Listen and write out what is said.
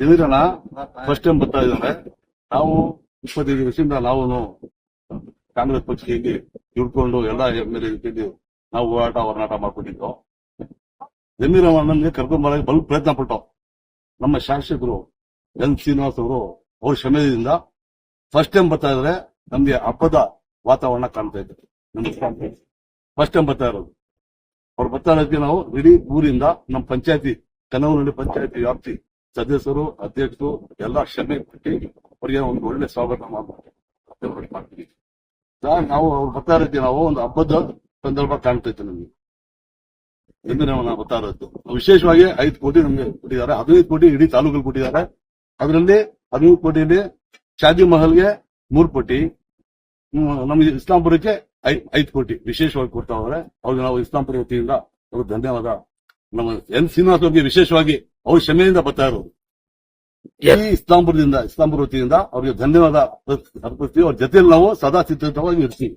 ಎದುರಣ first time ಬರ್ತಾ ಇದ್ದಾರೆ. ನಾವು ಇಪ್ಪತ್ತೈದು ವರ್ಷದಿಂದ ನಾವು ಕಾಂಗ್ರೆಸ್ ಪಕ್ಷಕ್ಕೆ ಇಟ್ಕೊಂಡು ಎಲ್ಲ ಎಂ ಎಲ್ ಎ ನಾವು ಹೋರಾಟ ಹೋರಾಟ ಮಾಡ್ಕೊಂಡಿದ್ದೋ. ಜಮೀರ್ ನಮ್ಗೆ ಕರ್ಕೊಂಡ್ ಬರೋಕೆ ಪ್ರಯತ್ನ ಪಟ್ಟವು ನಮ್ಮ ಶಾಸಕರು ಎನ್ ಶ್ರೀನಿವಾಸ್ ಅವರು ಅವ್ರ ಶ್ರಮದಿಂದ ಫಸ್ಟ್ ಟೈಮ್ ಬರ್ತಾ ಇದ್ರೆ ನಮ್ಗೆ ಹಬ್ಬದ ವಾತಾವರಣ ಕಾಣ್ತಾ ಇದೆ. ನಮ್ಗೆ ಫಸ್ಟ್ ಟೈಮ್ ಬರ್ತಾ ಇರೋದು. ಅವ್ರು ಬರ್ತಾ ಇರೋದಕ್ಕೆ ನಾವು ಇಡೀ ಊರಿಂದ ನಮ್ಮ ಪಂಚಾಯತಿ, ಕನವನಹಳ್ಳಿ ಪಂಚಾಯತಿ ವ್ಯಾಪ್ತಿ ಸದಸ್ಯರು, ಅಧ್ಯಕ್ಷರು ಎಲ್ಲ ಕ್ಷಮೆ ಕೊಟ್ಟು ಅವರಿಗೆ ಒಂದು ಒಳ್ಳೆ ಸ್ವಾಗತ ಮಾಡ್ತೀವಿ. ನಾವು ಅವ್ರು ಬರ್ತಾ ಇರ್ತೀವಿ ನಾವು ಒಂದು ಹಬ್ಬದ ಸಂದರ್ಭ ಕಾಣ್ತೈತೆ ನಮಗೆ. ಎಂದು ನಾವು ಬರ್ತಾ ಇರೋದು. ವಿಶೇಷವಾಗಿ ಐದು ಕೋಟಿ ನಮ್ಗೆ ಕೊಟ್ಟಿದ್ದಾರೆ. ಹದಿನೈದು ಕೋಟಿ ಇಡೀ ತಾಲೂಕಲ್ಲಿ ಕೊಟ್ಟಿದ್ದಾರೆ. ಅದರಲ್ಲಿ ಹದಿನೈದು ಕೋಟಿಯಲ್ಲಿ ಶಾದಿ ಮಹಲ್ಗೆ ಮೂರು ಕೋಟಿ. ನಮಗೆ ಇಸ್ಲಾಂಪುರಕ್ಕೆ ಐದು ಕೋಟಿ ವಿಶೇಷವಾಗಿ ಕೊಡ್ತಾ ಹೋದ್ರೆ ಅವ್ರಿಗೆ ನಾವು ಇಸ್ಲಾಂಪುರ ವತಿಯಿಂದ ಅವ್ರಿಗೆ ಧನ್ಯವಾದ. ನಮ್ಮ ಎನ್ ಶ್ರೀನಿವಾಸ ವಿಶೇಷವಾಗಿ ಅವ್ರ ಕ್ಷಮೆಯಿಂದ ಬರ್ತಾ ಇರೋದು. ಈ ಇಸ್ಲಾಂಪುರದಿಂದ ಇಸ್ಲಾಂಪುರ ವತಿಯಿಂದ ಅವರಿಗೆ ಧನ್ಯವಾದ ಅರ್ಪಿಸ್ತೀವಿ. ಅವ್ರ ಜೊತೆಯಲ್ಲಿ ನಾವು ಸದಾ ಸಿದ್ಧವಾಗಿ ಇರ್ತೀವಿ.